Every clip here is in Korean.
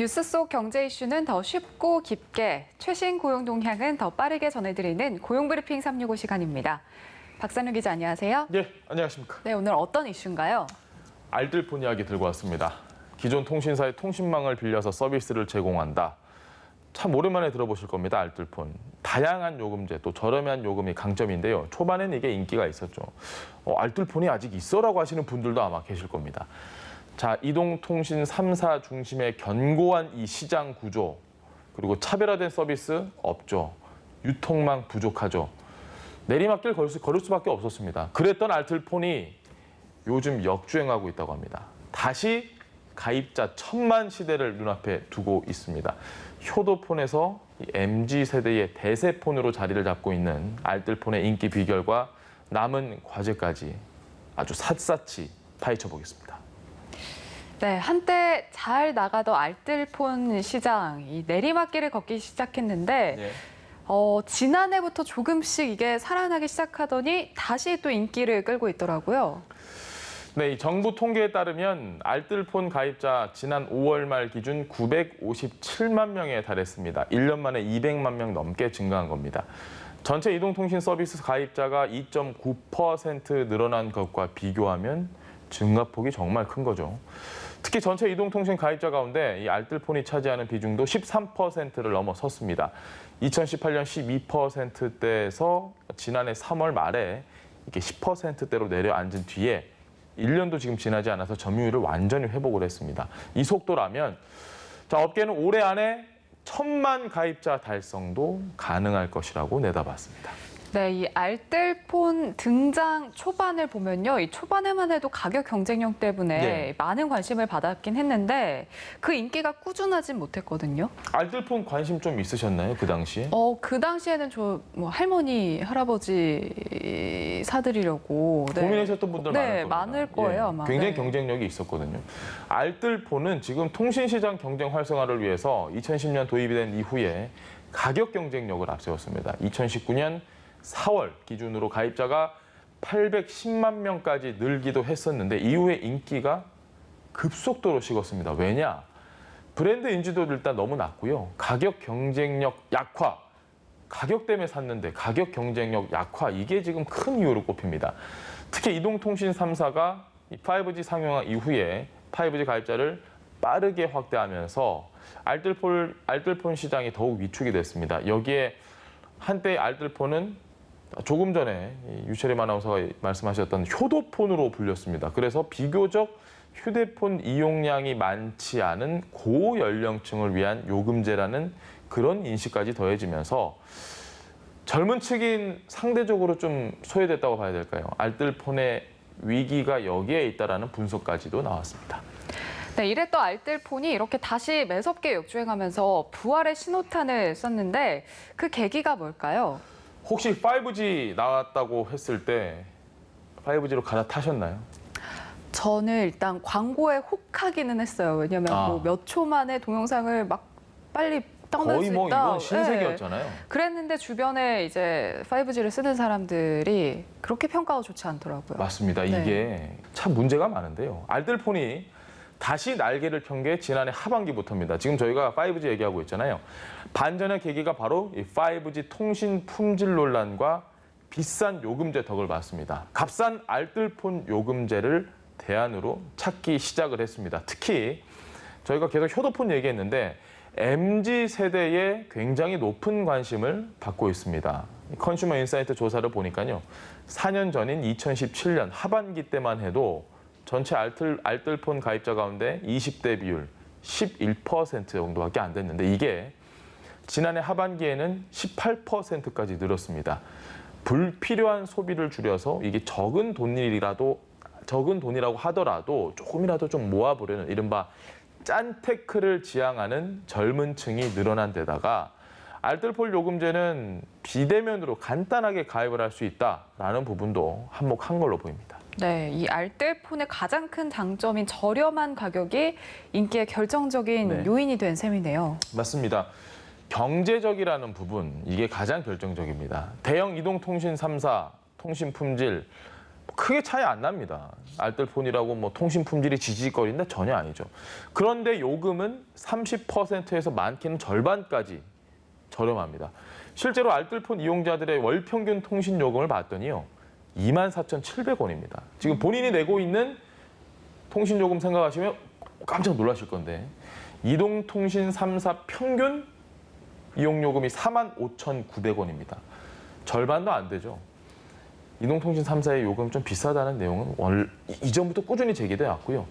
뉴스 속 경제 이슈는 더 쉽고 깊게, 최신 고용 동향은 더 빠르게 전해드리는 고용브리핑 365 시간입니다. 박산우 기자 안녕하세요. 예, 안녕하십니까. 네, 오늘 어떤 이슈인가요? 알뜰폰 이야기 들고 왔습니다. 기존 통신사의 통신망을 빌려서 서비스를 제공한다. 참 오랜만에 들어보실 겁니다. 알뜰폰. 다양한 요금제 또 저렴한 요금이 강점인데요. 초반엔 이게 인기가 있었죠. 어, 알뜰폰이 아직 있어라고 하시는 분들도 아마 계실 겁니다. 자, 이동통신 3사 중심의 견고한 이 시장 구조 그리고 차별화된 서비스 없죠. 유통망 부족하죠. 내리막길 걸을, 수, 걸을 수밖에 없었습니다. 그랬던 알뜰폰이 요즘 역주행하고 있다고 합니다. 다시 가입자 천만 시대를 눈앞에 두고 있습니다. 효도폰에서 MZ 세대의 대세폰으로 자리를 잡고 있는 알뜰폰의 인기 비결과 남은 과제까지 아주 샅샅이 파헤쳐 보겠습니다. 네, 한때 잘 나가던 알뜰폰 시장, 이 내리막길을 걷기 시작했는데, 네. 어, 지난해부터 조금씩 이게 살아나기 시작하더니 다시 또 인기를 끌고 있더라고요. 네, 이 정부 통계에 따르면 알뜰폰 가입자 지난 5월 말 기준 957만 명에 달했습니다. 1년 만에 200만 명 넘게 증가한 겁니다. 전체 이동통신 서비스 가입자가 2.9% 늘어난 것과 비교하면 증가폭이 정말 큰 거죠. 특히 전체 이동통신 가입자 가운데 이 알뜰폰이 차지하는 비중도 13%를 넘어섰습니다. 2018년 12%대에서 지난해 3월 말에 이렇게 10%대로 내려앉은 뒤에 1년도 지금 지나지 않아서 점유율을 완전히 회복을 했습니다. 이 속도라면 자, 업계는 올해 안에 천만 가입자 달성도 가능할 것이라고 내다봤습니다. 네, 이 알뜰폰 등장 초반을 보면요. 이 초반에만 해도 가격 경쟁력 때문에 네. 많은 관심을 받았긴 했는데 그 인기가 꾸준하진 못했거든요. 알뜰폰 관심 좀 있으셨나요? 그 당시에? 어, 그 당시에는 저 뭐 할머니, 할아버지 사드리려고 네. 고민하셨던 분들 네, 많을. 많을 거예요, 아마. 굉장히 네. 경쟁력이 있었거든요. 알뜰폰은 지금 통신 시장 경쟁 활성화를 위해서 2010년 도입이 된 이후에 가격 경쟁력을 앞세웠습니다. 2019년 4월 기준으로 가입자가 810만 명까지 늘기도 했었는데 이후에 인기가 급속도로 식었습니다. 왜냐? 브랜드 인지도도 일단 너무 낮고요. 가격 경쟁력 약화. 가격 때문에 샀는데 가격 경쟁력 약화 이게 지금 큰 이유로 꼽힙니다. 특히 이동통신 3사가 5G 상용화 이후에 5G 가입자를 빠르게 확대하면서 알뜰폰, 알뜰폰 시장이 더욱 위축이 됐습니다. 여기에 한때 알뜰폰은 조금 전에 이 유채림 아나운서가 말씀하셨던 효도폰으로 불렸습니다. 그래서 비교적 휴대폰 이용량이 많지 않은 고연령층을 위한 요금제라는 그런 인식까지 더해지면서 젊은 층인 상대적으로 좀 소외됐다고 봐야 될까요? 알뜰폰의 위기가 여기에 있다라는 분석까지도 나왔습니다. 네, 이랬던 알뜰폰이 이렇게 다시 매섭게 역주행하면서 부활의 신호탄을 썼는데 그 계기가 뭘까요? 혹시 5G 나왔다고 했을 때 5G로 갈아타셨나요? 저는 일단 광고에 혹하기는 했어요. 왜냐면 아. 뭐 몇 초 만에 동영상을 막 빨리 다운받을 거의 수 뭐 있다. 이건 네. 신세계였잖아요. 그랬는데 주변에 이제 5G를 쓰는 사람들이 그렇게 평가가 좋지 않더라고요. 맞습니다. 네. 이게 참 문제가 많은데요. 알뜰폰이 다시 날개를 편 게 지난해 하반기부터입니다. 지금 저희가 5G 얘기하고 있잖아요. 반전의 계기가 바로 이 5G 통신 품질 논란과 비싼 요금제 덕을 봤습니다. 값싼 알뜰폰 요금제를 대안으로 찾기 시작을 했습니다. 특히 저희가 계속 효도폰 얘기했는데 MZ 세대에 굉장히 높은 관심을 받고 있습니다. 컨슈머 인사이트 조사를 보니까요. 4년 전인 2017년 하반기 때만 해도 전체 알뜰, 알뜰폰 가입자 가운데 20대 비율 11% 정도밖에 안 됐는데 이게 지난해 하반기에는 18%까지 늘었습니다. 불필요한 소비를 줄여서 이게 적은 돈이라도 적은 돈이라고 하더라도 조금이라도 좀 모아보려는 이른바 짠테크를 지향하는 젊은 층이 늘어난 데다가 알뜰폰 요금제는 비대면으로 간단하게 가입을 할 수 있다라는 부분도 한몫한 걸로 보입니다. 네, 이 알뜰폰의 가장 큰 장점인 저렴한 가격이 인기의 결정적인 네. 요인이 된 셈이네요. 맞습니다. 경제적이라는 부분 이게 가장 결정적입니다. 대형 이동통신 3사 통신 품질 크게 차이 안 납니다. 알뜰폰이라고 뭐 통신 품질이 지지거리는데 전혀 아니죠. 그런데 요금은 30%에서 많게는 절반까지 저렴합니다. 실제로 알뜰폰 이용자들의 월 평균 통신 요금을 봤더니요. 24,700원입니다. 지금 본인이 내고 있는 통신 요금 생각하시면 깜짝 놀라실 건데 이동통신 3사 평균 이용 요금이 45,900원입니다. 절반도 안 되죠. 이동통신 3사의 요금 좀 비싸다는 내용은 월 이전부터 꾸준히 제기돼 왔고요.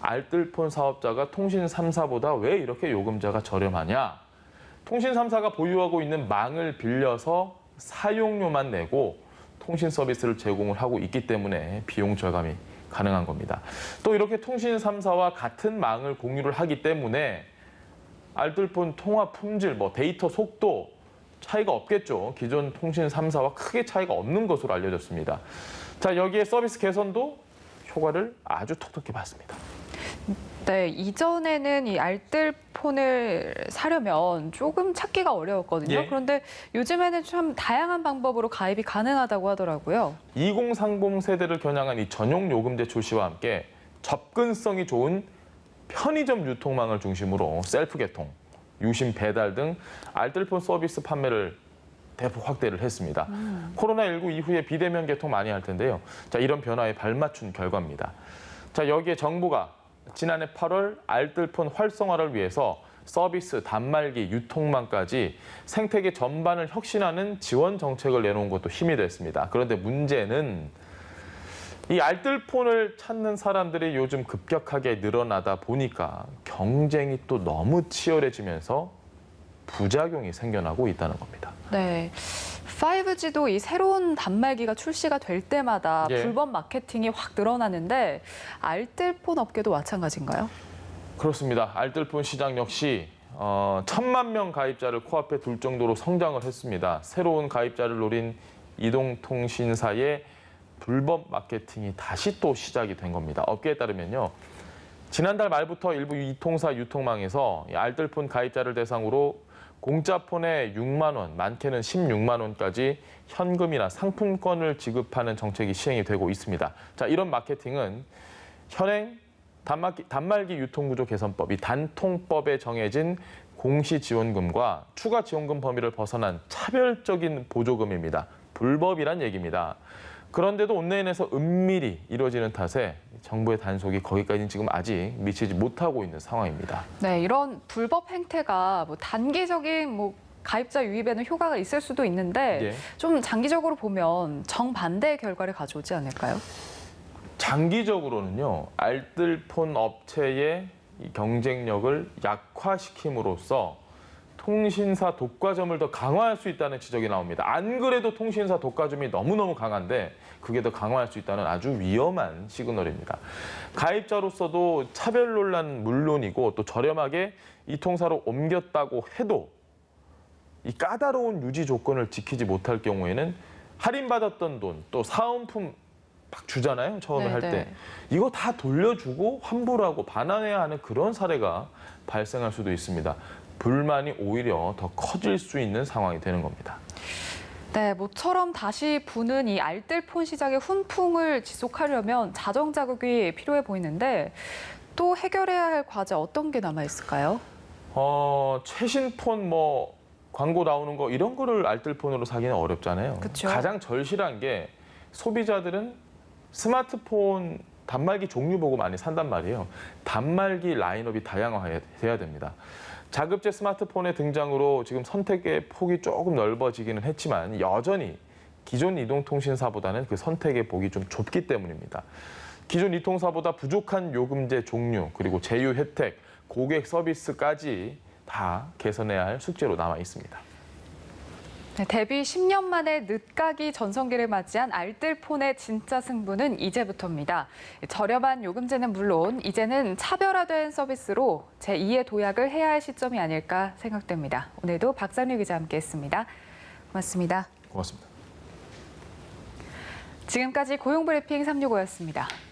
알뜰폰 사업자가 통신 3사보다 왜 이렇게 요금자가 저렴하냐? 통신 3사가 보유하고 있는 망을 빌려서 사용료만 내고 통신 서비스를 제공을 하고 있기 때문에 비용 절감이 가능한 겁니다. 또 이렇게 통신 3사와 같은 망을 공유를 하기 때문에 알뜰폰 통화 품질, 뭐 데이터 속도 차이가 없겠죠. 기존 통신 3사와 크게 차이가 없는 것으로 알려졌습니다. 자, 여기에 서비스 개선도 효과를 아주 톡톡히 봤습니다. 네, 이전에는 이 알뜰폰을 사려면 조금 찾기가 어려웠거든요. 예. 그런데 요즘에는 참 다양한 방법으로 가입이 가능하다고 하더라고요. 2030 세대를 겨냥한 이 전용 요금제 출시와 함께 접근성이 좋은 편의점 유통망을 중심으로 셀프 개통, 유심 배달 등 알뜰폰 서비스 판매를 대폭 확대를 했습니다. 코로나19 이후에 비대면 개통 많이 할 텐데요. 자, 이런 변화에 발맞춘 결과입니다. 자, 여기에 정부가 지난해 8월 알뜰폰 활성화를 위해서 서비스, 단말기, 유통망까지 생태계 전반을 혁신하는 지원 정책을 내놓은 것도 힘이 됐습니다. 그런데 문제는 이 알뜰폰을 찾는 사람들이 요즘 급격하게 늘어나다 보니까 경쟁이 또 너무 치열해지면서 부작용이 생겨나고 있다는 겁니다. 네. 5G도 이 새로운 단말기가 출시가 될 때마다 예. 불법 마케팅이 확 늘어나는데 알뜰폰 업계도 마찬가지인가요? 그렇습니다. 알뜰폰 시장 역시 어, 천만 명 가입자를 코앞에 둘 정도로 성장을 했습니다. 새로운 가입자를 노린 이동통신사의 불법 마케팅이 다시 또 시작이 된 겁니다. 업계에 따르면요. 지난달 말부터 일부 이통사 유통망에서 이 알뜰폰 가입자를 대상으로 공짜 폰에 6만 원, 많게는 16만 원까지 현금이나 상품권을 지급하는 정책이 시행이 되고 있습니다. 자, 이런 마케팅은 현행 단말기, 단말기 유통구조 개선법, 이 단통법에 정해진 공시지원금과 추가 지원금 범위를 벗어난 차별적인 보조금입니다. 불법이란 얘기입니다. 그런데도 온라인에서 은밀히 이루어지는 탓에 정부의 단속이 거기까지는 지금 아직 미치지 못하고 있는 상황입니다. 네, 이런 불법 행태가 뭐 단기적인 뭐 가입자 유입에는 효과가 있을 수도 있는데 예. 좀 장기적으로 보면 정반대의 결과를 가져오지 않을까요? 장기적으로는요 알뜰폰 업체의 이 경쟁력을 약화시킴으로써 통신사 독과점을 더 강화할 수 있다는 지적이 나옵니다. 안 그래도 통신사 독과점이 너무너무 강한데 그게 더 강화할 수 있다는 아주 위험한 시그널입니다. 가입자로서도 차별 논란 물론이고 또 저렴하게 이 통사로 옮겼다고 해도 이 까다로운 유지 조건을 지키지 못할 경우에는 할인받았던 돈 또 사은품 막 주잖아요 처음에 네, 할때 네. 이거 다 돌려주고 환불하고 반환해야 하는 그런 사례가 발생할 수도 있습니다. 불만이 오히려 더 커질 수 있는 상황이 되는 겁니다. 네, 모처럼 다시 부는 이 알뜰폰 시장의 훈풍을 지속하려면 자정 자극이 필요해 보이는데 또 해결해야 할 과제 어떤 게 남아 있을까요? 어, 최신 폰 뭐 광고 나오는 거 이런 거를 알뜰폰으로 사기는 어렵잖아요. 그쵸. 가장 절실한 게 소비자들은 스마트폰 단말기 종류 보고 많이 산단 말이에요. 단말기 라인업이 다양화돼야 됩니다. 자급제 스마트폰의 등장으로 지금 선택의 폭이 조금 넓어지기는 했지만 여전히 기존 이동통신사보다는 그 선택의 폭이 좀 좁기 때문입니다. 기존 이통사보다 부족한 요금제 종류 그리고 제휴 혜택, 고객 서비스까지 다 개선해야 할 숙제로 남아 있습니다. 네, 데뷔 10년 만에 늦가기 전성기를 맞이한 알뜰폰의 진짜 승부는 이제부터입니다. 저렴한 요금제는 물론 이제는 차별화된 서비스로 제2의 도약을 해야 할 시점이 아닐까 생각됩니다. 오늘도 박상유 기자 함께했습니다. 고맙습니다. 고맙습니다. 지금까지 고용브리핑 365였습니다.